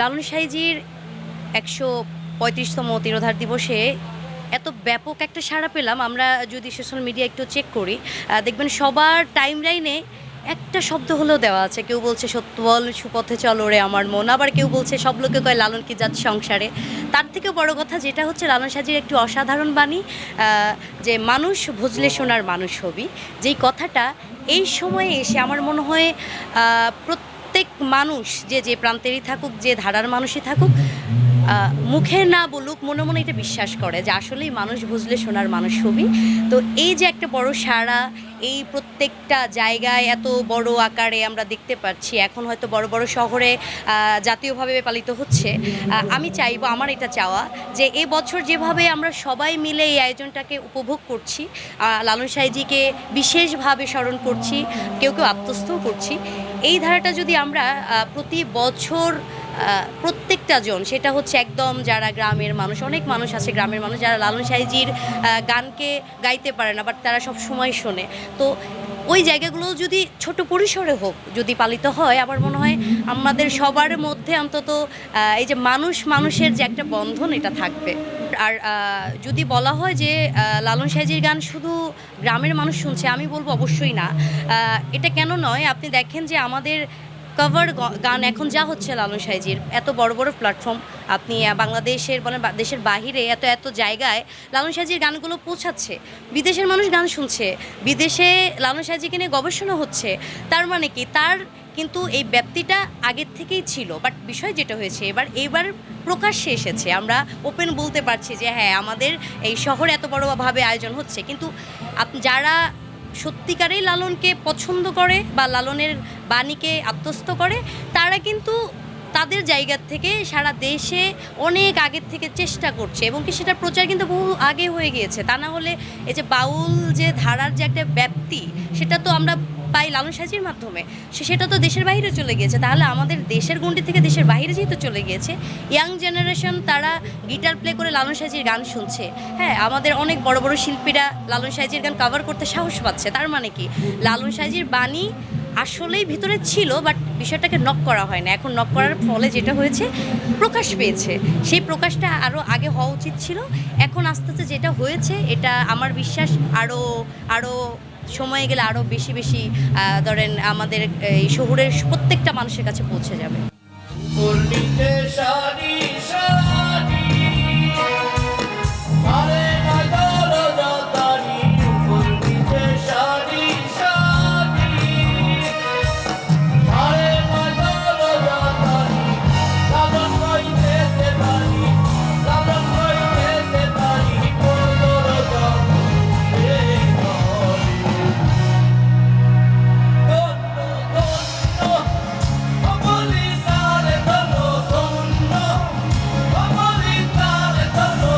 লালন সাইজির একশো পঁয়ত্রিশতম তিরোধার দিবসে এত ব্যাপক একটা সাড়া পেলাম। আমরা যদি সোশ্যাল মিডিয়া একটু চেক করি দেখবেন সবার টাইম লাইনে একটা শব্দ হলেও দেওয়া আছে। কেউ বলছে সত্য বল সুপথে চল রে আমার মন। আবার কেউ বলছে সব লোকে কয় লালন কি যাচ্ছে সংসারে? তার থেকে বড় কথা যেটা হচ্ছে লালন সাজির একটি অসাধারণ বাণী যে মানুষ ভজলে শোনার মানুষ হবি। যেই কথাটা এই সময়ে এসে আমার মনে হয় আহ, প্রত্যেক মানুষ যে যে প্রান্তেরই থাকুক, যে ধারার মানুষই থাকুক মুখে না বলুক, মনে মনে এটা বিশ্বাস করে যে আসলেই মানুষ বুঝলে শোনার মানুষ হবি। তো এই যে একটা বড় সারা, এই প্রত্যেকটা জায়গায় এত বড় আকারে আমরা দেখতে পাচ্ছি, এখন হয়তো বড় বড় শহরে জাতীয়ভাবে পালিত হচ্ছে আমি চাইব, আমার এটা চাওয়া যে এ বছর যেভাবে আমরা সবাই মিলে এই আয়োজনটাকে উপভোগ করছি লালন সাইজিকে বিশেষভাবে স্মরণ করছি, কেউ কেউ আত্মস্থও করছি এই ধারাটা যদি আমরা প্রতি বছর প্রত্যেকটা জন, সেটা হচ্ছে একদম যারা গ্রামের মানুষ, অনেক মানুষ আছে গ্রামের মানুষ যারা লালন সাইজির গানকে গাইতে পারে না, বাট তারা সব সময় শোনে। তো ওই জায়গাগুলো যদি ছোট পরিসরে হোক, যদি পালিত হয়, আমার মনে হয় আমাদের সবার মধ্যে অন্তত এই যে মানুষ মানুষের যে একটা বন্ধন, এটা থাকবে। আর যদি বলা হয় যে লালন সাহেজির গান শুধু গ্রামের মানুষ শুনছে, আমি বলব অবশ্যই না। এটা কেন নয়, আপনি দেখেন যে আমাদের কভার গান এখন যা হচ্ছে লালন সাইজির, এত বড় বড় প্ল্যাটফর্ম আপনি বাংলাদেশের মানে দেশের বাহিরে এত এত জায়গায় লালন সাইজির গানগুলো পৌঁছাচ্ছে, বিদেশের মানুষ গান শুনছে, বিদেশে লালন সাইজিকে নিয়ে গবেষণা হচ্ছে, তার মানে কি? তার কিন্তু এই ব্যাপ্তিটা আগের থেকেই ছিল বাট বিষয় যেটা হয়েছে, এবার এবার প্রকাশ্যে এসেছে, আমরা ওপেন বলতে পারছি যে হ্যাঁ আমাদের এই শহরে এত বড়ভাবে আয়োজন হচ্ছে, কিন্তু যারা সত্যিকারেই লালনকে পছন্দ করে বা লালনের বাণীকে আত্মস্ত করে, তারা কিন্তু তাদের জায়গার থেকে সারা দেশে অনেক আগের থেকে চেষ্টা করছে এবং কি সেটা প্রচার কিন্তু বহু আগে হয়ে গিয়েছে। তা না হলে এই যে বাউল যে ধারার যে একটা ব্যাপ্তি, সেটা তো আমরা পাই লালন সাজির মাধ্যমে। সে সেটা তো দেশের বাইরে চলে গিয়েছে। তাহলে আমাদের দেশের গণ্ডি থেকে দেশের বাইরে যেহেতু চলে গিয়েছে ইয়াং জেনারেশন তারা গিটার প্লে করে লালন সাজির গান শুনছে। হ্যাঁ আমাদের অনেক বড় বড় শিল্পীরা লালন সাজির গান কভার করতে সাহস পাচ্ছে। তার মানে কি? লালন সাজির বাণী আসলেই ভিতরে ছিল বাট বিষয়টাকে নক করা হয় না। এখন নক করার ফলে যেটা হয়েছে, প্রকাশ পেয়েছে। সেই প্রকাশটা আরও আগে হওয়া উচিত ছিল। এখন আস্তে আস্তে যেটা হয়েছে, এটা আমার বিশ্বাস আরও আরও সময়ে গেলে আরও বেশি বেশি ধরেন আমাদের এই শহরের প্রত্যেকটা মানুষের কাছে পৌঁছে যাবে।